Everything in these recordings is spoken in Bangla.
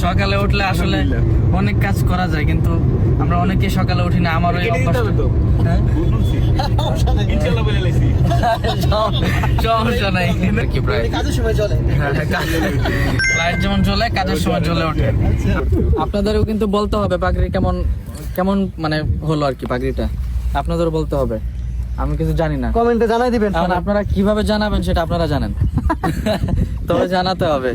সকালে উঠলে আসলে অনেক কাজ করা যায় কিন্তু আমরা অনেকে সকালে উঠি না আমার ওই অভ্যাসটা। হ্যাঁ? ইনশাল্লাহ বলে লাইছি। সম- সমস্যা নাই। কি প্রায়? কাজের সময় চলে। যেমন কাজের সময় জ্বলে ওঠে। আপনাদেরও কিন্তু বলতে হবে পাগড়ি কেমন কেমন মানে হলো আর কি পাগড়িটা? আপনাদেরও বলতে হবে। আমি কিছু জানি না। কমেন্টে জানাই দিবেন। আপনারা কীভাবে জানাবেন সেটা আপনারা জানেন। তবে জানাতে হবে।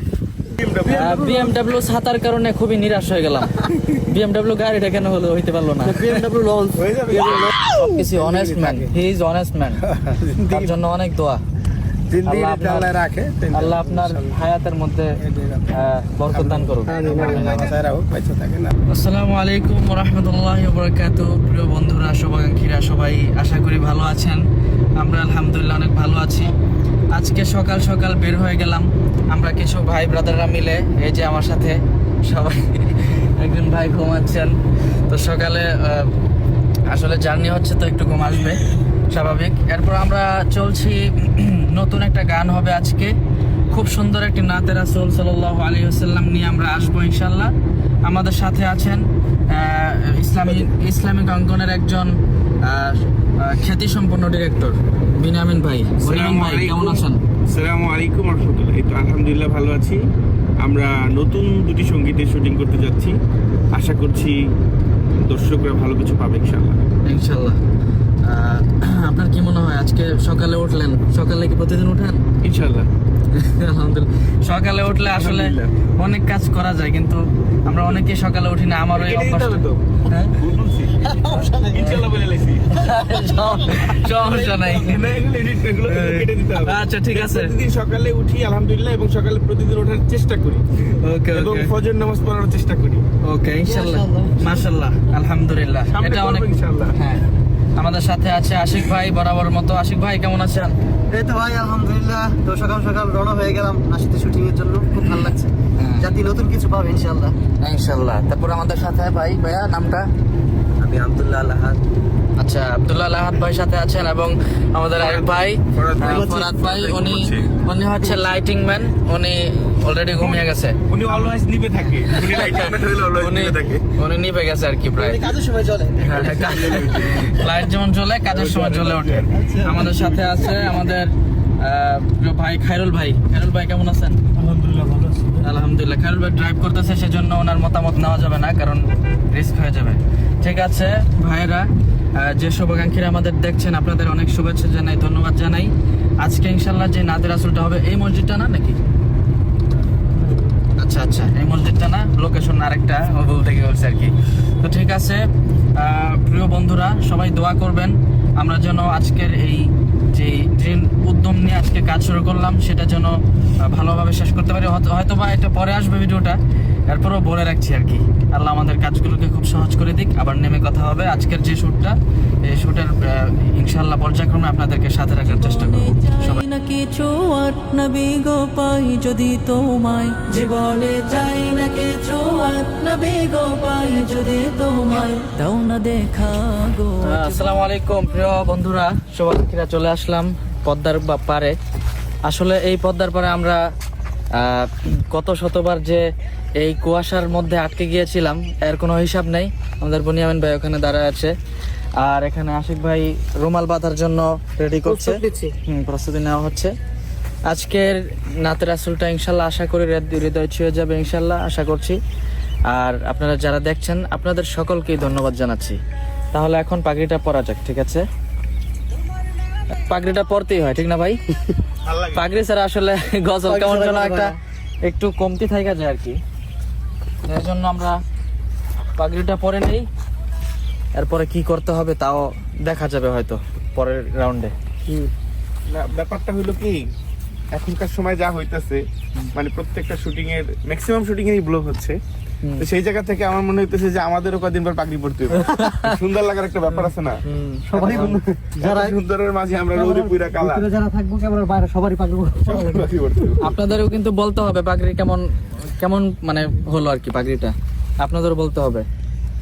বিএমডাব্লিউ ছাতার কারণে খুবই নিরাশ হয়ে গেলাম। বিএমডাব্লিউ গাড়িটা কেন হলো হইতে পারল না? বিএমডব্লিউ লঞ্চ হয়ে যাবে। Honest man he is honest man তার জন্য অনেক দোয়া। আপনার- আল্লাহ রাখে আল্লাহ আপনার হায়াতের মধ্যে বরকত দান করুক। মাথায় রাখো পয়সা থাকে না আসসালামু আলাইকুম রহমতুল্লাহ বরকাত প্রিয় বন্ধুরা শুভাকাঙ্ক্ষীরা সবাই আশা করি ভালো আছেন। আমরা আলহামদুলিল্লাহ অনেক ভালো আছি। আজকে সকাল সকাল বের হয়ে গেলাম। আমরা কিছু ভাই ব্রাদাররা মিলে এই যে আমার সাথে সবাই একজন ভাই ঘুমাচ্ছেন। তো সকালে আহ, আসলে জার্নি হচ্ছে তো একটু ঘুম আসবে স্বাভাবিক। এরপর আমরা চলছি নতুন একটা গান হবে আজকে। খুব সুন্দর একটি নাতে রাসুল সাল্লাহ আলী আসাল্লাম নিয়ে আমরা আসব ইনশাল্লাহ আমাদের সাথে আছেন ইসলামী ইসলামিক অঙ্গনের একজন খ্যাতি সম্পন্ন ডিরেক্টর বিনামিন ভাই। বিনামিন ভাই কেমন আছেন? আসসালামু আলাইকুম রহমতুল্লাহ। এই তো আলহামদুলিল্লাহ ভালো আছি। আমরা নতুন দুটি সঙ্গীতের শুটিং করতে যাচ্ছি। আশা করছি দর্শকরা ভালো কিছু পাবে ইনশাআল্লাহ। ইনশাল্লাহ আহ, আপনার কি মনে হয় আজকে সকালে উঠলেন? সকালে কি প্রতিদিন উঠেন? ইনশাআল্লাহ। আলহামদুলিল্লাহ। সকালে উঠলে আসলে। অনেক কাজ করা যায় কিন্তু আমরা অনেকে সকালে উঠি না আমার ওই তো? হ্যাঁ? ভুল বলছি ইনশাআল্লাহ বলে লাইছি। সম- সমস্যা নাই। আচ্ছা, ঠিক আছে। প্রতিদিন সকালে উঠি আলহামদুলিল্লাহ এবং সকালে প্রতিদিন ওঠার চেষ্টা করি। ওকে এবং ফজর নামাজ পড়ার চেষ্টা করি। ওকে ইনশাল্লাহ মাশাআল্লাহ। আলহামদুলিল্লাহ। সামনে এটা অনেক ইনশাআল্লাহ। হ্যাঁ। আমাদের সাথে আছে আশিক ভাই বরাবর মতো। আশিক ভাই কেমন আছেন? এই তো ভাই আলহামদুলিল্লাহ। তো সকাল সকাল রওনা হয়ে গেলাম নাসিতে শুটিং এর জন্য। খুব ভালো লাগছে। যাতে জাতি নতুন কিছু পাবে ইনশাআল্লাহ। ইনশাল্লাহ তারপর আমাদের সাথে ভাই ভাইয়া নামটা? আমি আব্দুল্লাহ আল্লাহাদ আচ্ছা আব্দুল্লাহ আলাহাদ ভাই সাথে আছেন এবং আমাদের আরেক ভাই ফরাদ ভাই। ভাই উনি উনি হচ্ছে লাইটিং ম্যান উনি অলরেডি ঘুমিয়ে গেছে। উনি অলওয়েজ নিবে থাকে। উনি লাইটম্যান হইলে অলওয়েজ নিবে থাকে। উনি নিভে গেছে আর কি প্রায়। কাজের সময় চলে। লাইট যেমন জ্বলে কাজের সময় জ্বলে ওঠে। আমাদের সাথে আছে আমাদের ভাই খায়রুল ভাই। খায়রুল ভাই কেমন আছেন? আলহামদুলিল্লাহ ভালো আছি। আলহামদুলিল্লাহ খায়রুল ভাই ড্রাইভ করতেছে সেজন্য ওনার মতামত নেওয়া যাবে না কারণ রিস্ক হয়ে যাবে। ঠিক আছে ভাইরা যে শুভাকাঙ্ক্ষীরা আমাদের দেখছেন, আপনাদের অনেক শুভেচ্ছা জানাই, ধন্যবাদ জানাই। আজকে ইনশাল্লাহ যে নাদের আসলটা হবে, এই মসজিদটা না নাকি? আচ্ছা আচ্ছা এই মসজিদটা না? লোকেশন আরেকটা বলতে গিয়ে বলছে আর কি। তো ঠিক আছে প্রিয় বন্ধুরা, সবাই দোয়া করবেন। আমরা যেন আজকের এই উদ্যম নিয়ে আজকে কাজ শুরু করলাম সেটা যেন ভালোভাবে শেষ করতে পারি। হয়তো- বা এটা পরে আসবে ভিডিওটা এরপরও বলে রাখছি আর কি। আল্লাহ আমাদের কাজগুলোকে খুব সহজ করে দিক আবার নেমে কথা হবে। আজকের যে শ্যুটটা এই শ্যুটের ইনশাল্লাহ পর্যায়ক্রমে আপনাদেরকে সাথে রাখার চেষ্টা করব। সবাই না কিছু আর নবী গো পাই যদি তোমায়। জীবনে চাই না কিছু আর নবী গো পাই যদি তোমায়। দাও না দেখা গো। আসসালামু আলাইকুম প্রিয় বন্ধুরা শুভাকাঙ্ক্ষীরা চলে আসলাম। পদ্মার বা- পারে। আসলে এই পদ্মার পারে আমরা কত শতবার যে এই কুয়াশার মধ্যে আটকে গিয়েছিলাম এর কোনো হিসাব নেই। আমাদের বনিয়ামিন ভাই ওখানে দাঁড়ায় আছে। আর এখানে আশিক ভাই রুমাল বাঁধার জন্য রেডি করছে। হুম, প্রস্তুতি নেওয়া হচ্ছে। আজকের নাতের আসলটা ইনশাল্লাহ আশা করি হৃদ- হৃদয় ছুঁয়ে যাবে ইনশাল্লাহ আশা করছি। আর আপনারা যারা দেখছেন আপনাদের সকলকেই ধন্যবাদ জানাচ্ছি। তাহলে এখন পাগড়িটা পরা যাক ঠিক আছে? পাগড়িটা পরতেই হয় ঠিক না ভাই? পাগড়ি ছাড়া আসলে গজল কেমন যেন একটা একটু কমতি থাকা যায় আর কি। এর জন্য আমরা পাগড়িটা পরে নেই। এরপরে কি করতে হবে তাও দেখা যাবে হয়তো পরের রাউন্ডে না, ব্যাপারটা হলো কি এখনকার সময় যা হইতাছে মানে প্রত্যেকটা শুটিং এর ম্যাক্সিমাম শুটিং এরই ব্লগ হচ্ছে। তো সেই জায়গা থেকে আমার মনে হইতেছে যে আমাদেরও কদিন পর পাগড়ি পড়তে হবে সুন্দর লাগার একটা ব্যাপার আছে না? সবাই যারা সুন্দরের মাঝে আমরা রোদে পুরা কালা। যারা থাকব ক্যামেরার বাইরে সবারই পাগড়ি পড়তে হবে। আপনাদেরও কিন্তু বলতে হবে পাগড়ি কেমন কেমন মানে হলো আর কি পাগড়িটা। আপনাদেরও বলতে হবে।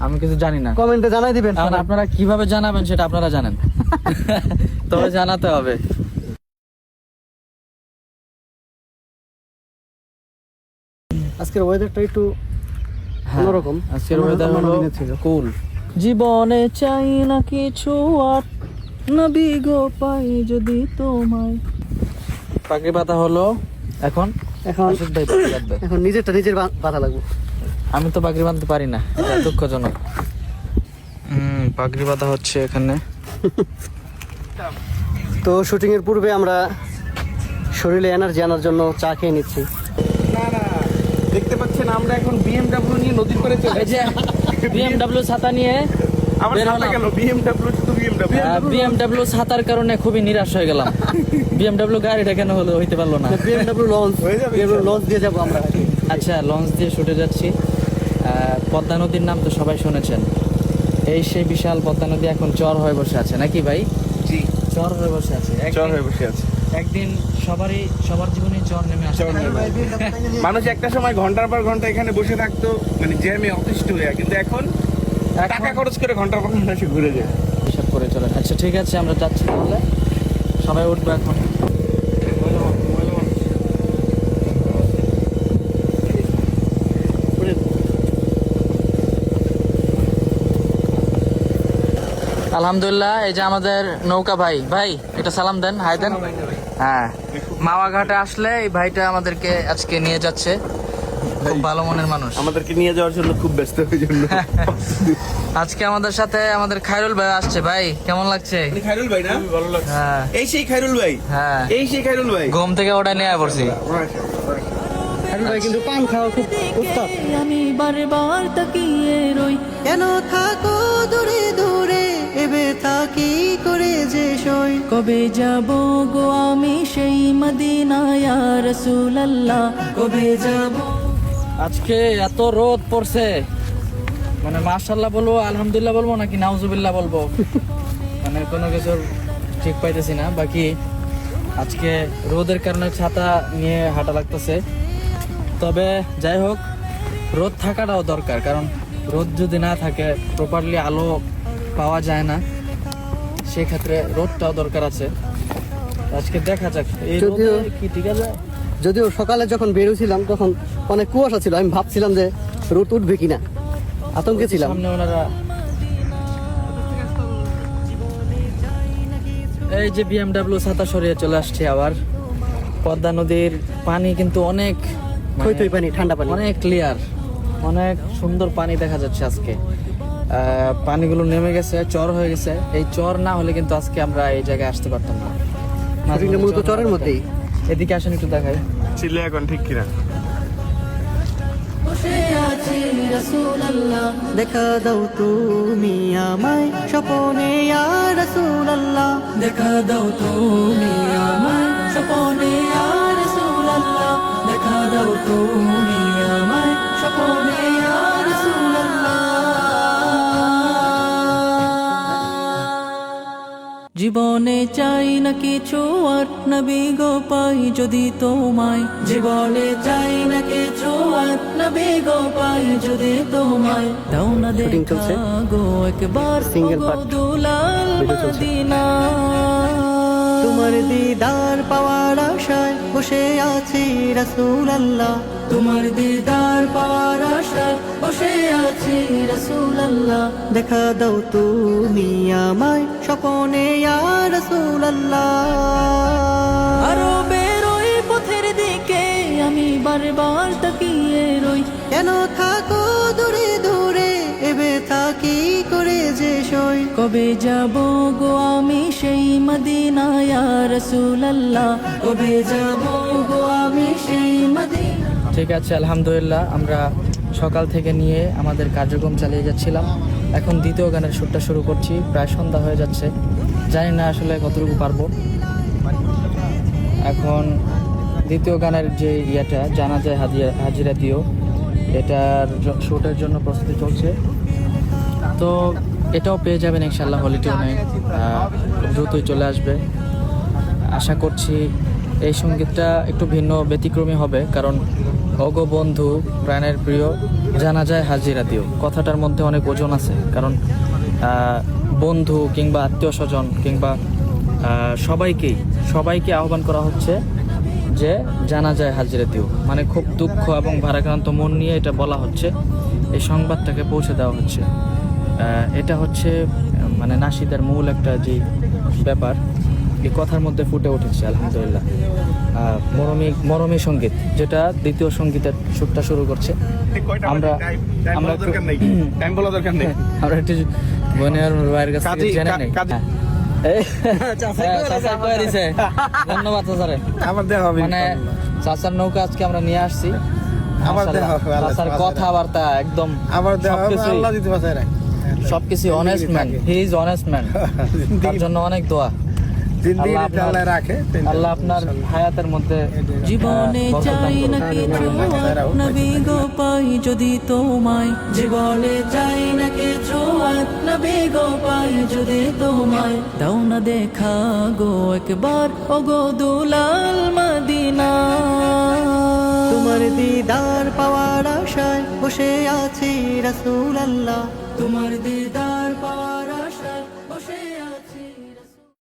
আমি কিছু জানি না। কমেন্টে জানাই দিবেন। এখন আপনারা কীভাবে জানাবেন সেটা আপনারা জানেন। তবে জানাতে হবে। আজকের ওয়েদারটা একটু অন্যরকম আজকের ওয়েদার হলো কুল। জীবনে চাই না কিছু আর নবী গো পাই যদি তোমায়। পাগড়ি পাতা হলো এখন? এখন আশিক ভাই। এখন নিজেরটা নিজের বাধা লাগবে। আমি তো পাগড়ি বাঁধতে পারি না এটা দুঃখজনক। হুম পাগড়ি বাঁধা হচ্ছে এখানে। তো শুটিং এর পূর্বে আমরা শরীরে এনার্জি আনার জন্য চা খেয়ে নিচ্ছি। না না আমরা এখন বিএমডব্লিউ নিয়ে নদীর করে চলে এই যে ছাতা নিয়ে আমার বের গেল বিএমডব্লিউ শুধু বিএমডব্লিউ বিএমডব্লিউ ছাতার কারণে খুবই নিরাশ হয়ে গেলাম। বিএমডব্লিউ গাড়িটা কেন হলো হইতে পারল না? বিএমডব্লিউ লঞ্চ হয়ে যাবে লঞ্চ দিয়ে যাব আমরা আচ্ছা লঞ্চ দিয়ে ছুটে যাচ্ছি। পদ্মা নদীর নাম তো সবাই শুনেছেন। এই সেই বিশাল পদ্মা নদী এখন চর হয়ে বসে আছে নাকি ভাই? জি। চর হয়ে বসে আছে। চর হয়ে বসে আছে। একদিন সবারই সবার জীবনে চর নেমে আসে। মানুষ একটা সময় ঘণ্টার পর ঘণ্টা এখানে বসে থাকতো মানে জ্যামে অতিষ্ঠ হয়ে কিন্তু এখন টাকা খরচ করে ঘণ্টার পর ঘণ্টা ঘুরে যায়। হিসাব করে চলে। আচ্ছা ঠিক আছে আমরা যাচ্ছি তাহলে। সবাই উঠবো এখন। আলহামদুলিল্লাহ এই যে আমাদের নৌকা ভাই। ভাই এটা সালাম দেন। হাই দেন। হ্যাঁ। মাওয়া ঘাটে আসলে এই ভাইটা আমাদেরকে আজকে নিয়ে যাচ্ছে। খুব ভালো মনের মানুষ। আমাদেরকে নিয়ে যাওয়ার জন্য খুব ব্যস্ত ওই জন্য। আজকে আমাদের সাথে আমাদের খায়রুল ভাই আসছে। ভাই কেমন লাগছে? খাইরুল ভাই না? ভালো লাগছে। হ্যাঁ। এই সেই খাইরুল ভাই? হ্যাঁ। এই সেই খাইরুল ভাই? ঘুম থেকে ওটা নিয়ে পড়ছি। ভাই কিন্তু পান খাওয়া খুব উস্তাদ আমি বারবার তাকিয়ে রই। কেন থাকো দূরে দূরে? এবে থাকি করে যে সই কবে যাব গো আমি সেই মদিনায় রসুলাল্লাহ? কবে যাব? আজকে এত রোদ পড়ছে। মানে মাশাল্লাহ বলব, আলহামদুলিল্লাহ বলব নাকি নাউজুবিল্লাহ বলব? মানে কোনো কিছুর ঠিক পাইতেছি না। বাকি আজকে রোদের কারণে ছাতা নিয়ে হাঁটা লাগতেছে। তবে যাই হোক, রোদ থাকাটাও দরকার। কারণ রোদ যদি না থাকে প্রপারলি আলো পাওয়া যায় না। সেক্ষেত্রে রোদটাও দরকার আছে। আজকে দেখা যাক এই যদিও- কি ঠিক আছে যদিও সকালে যখন বেরোছিলাম তখন অনেক কুয়াশা ছিল। আমি ভাবছিলাম যে রোদ উঠবে কিনা। আতঙ্কে ছিলাম। সামনে ওনারা এই যে বিএমডাব্লিউ ছাতা সরিয়ে চলে আসছে আবার। পদ্মা নদীর পানি কিন্তু অনেক মানে পানি ঠান্ডা পানি। অনেক ক্লিয়ার অনেক সুন্দর পানি দেখা যাচ্ছে আজকে। পানিগুলো নেমে গেছে চর হয়ে গেছে। এই চর না হলে কিন্তু আজকে আমরা এই জায়গায় আসতে পারতাম না। শুটিংটা মূলত চরের মধ্যেই? এদিকে আসেন একটু দেখাই। ছিলে এখন ঠিক কিনা? দেখা দাও তুমি আমায় স্বপনে রসুলাল্লাহ। দেখা দাও তুমি আমায় স্বপনে আর রসুলাল্লাহ। দেখা দাও তুমি আমায় স্বপনে আর জীবনে চাই না কিছু আর নবী গো পাই যদি তোমায়। জীবনে চাই না কিছু আর নবী গো পাই যদি তোমায়। দাও না দেখা। গো একবার দুলাল মদিনা। তোমার দিদার পাওয়ার আশায় বসে আছি রসুলাল্লাহ। তোমার দিদার পাওয়ার আশায় বসে আছি রসুলাল্লাহ। দেখা দাও তুমি আমায় স্বপনে রসুলাল্লাহ। আরও বেরোই পথের দিকে আমি বারবার তাকিয়ে রই। কেন থাকো দূরে দূরে এবে থাকি সই কবে যাব গো আমি সেই মদিনায়? রসুলাল্লাহ, কবে যাব গো আমি সেই মদিনা ঠিক আছে, আলহামদুলিল্লাহ, আমরা সকাল থেকে নিয়ে আমাদের কার্যক্রম চালিয়ে যাচ্ছিলাম। এখন দ্বিতীয় গানের শ্যুটটা শুরু করছি, প্রায় সন্ধ্যা হয়ে যাচ্ছে। জানি না আসলে কতটুকু পারব। এখন দ্বিতীয় গানের যে ইয়েটা, জানা যায় হাজিরা হাজিরা দিও, এটার শ্যুটের জন্য প্রস্তুতি চলছে। তো এটাও পেয়ে যাবেন ইনশাল্লাহ হলিটিউনে দ্রুতই চলে আসবে। আশা করছি এই সঙ্গীতটা একটু ভিন্ন, ব্যতিক্রমী হবে, কারণ অগ বন্ধু প্রাণের প্রিয় জানা যায় হাজিরা দিও। কথাটার মধ্যে অনেক ওজন আছে, কারণ বন্ধু কিংবা আত্মীয় স্বজন কিংবা সবাইকেই, সবাইকে আহ্বান করা হচ্ছে যে জানা যায় হাজিরা দিও। মানে খুব দুঃখ এবং ভারাক্রান্ত মন নিয়ে এটা বলা হচ্ছে। এই সংবাদটাকে পৌঁছে দেওয়া হচ্ছে। এটা হচ্ছে মানে নাসিদের মূল একটা যে ব্যাপার এই কথার মধ্যে ফুটে উঠেছে আলহামদুলিল্লাহ। মরমী মরমী সংগীত যেটা দ্বিতীয় সঙ্গীতের সুরটা শুরু করছে। আমরা আমরা টাইম বলা দরকার নেই। আমরা একটু বোনের ভাইয়ের কাছ জেনে নেই। হ্যাঁ। হ্যাঁ। ধন্যবাদ চাচারে। আবার দেখা হবে মানে চাচার নৌকা আজকে আমরা নিয়ে আসছি। আবার দেখা হবে, কথাবার্তা একদম আবার দেখা হবে আল্লাহ দিতে পারছে না সবকিছু honest man he is honest man তার জন্য অনেক দোয়া। আল্লাহ আপনার- আল্লাহ রাখে আল্লাহ আপনার হায়াতের মধ্যে জীবনে চাই না কিছু নবী গো পাই যদি তোমায়। জীবনে চাই না কিছু নবী গো পাই যদি তোমায়। দাও না দেখা গো একবার। ও গো দুলাল মদিনা। তোমার দিদার পাওয়ার আশায় বসে আছি রাসূল আল্লাহ তোমার দিদা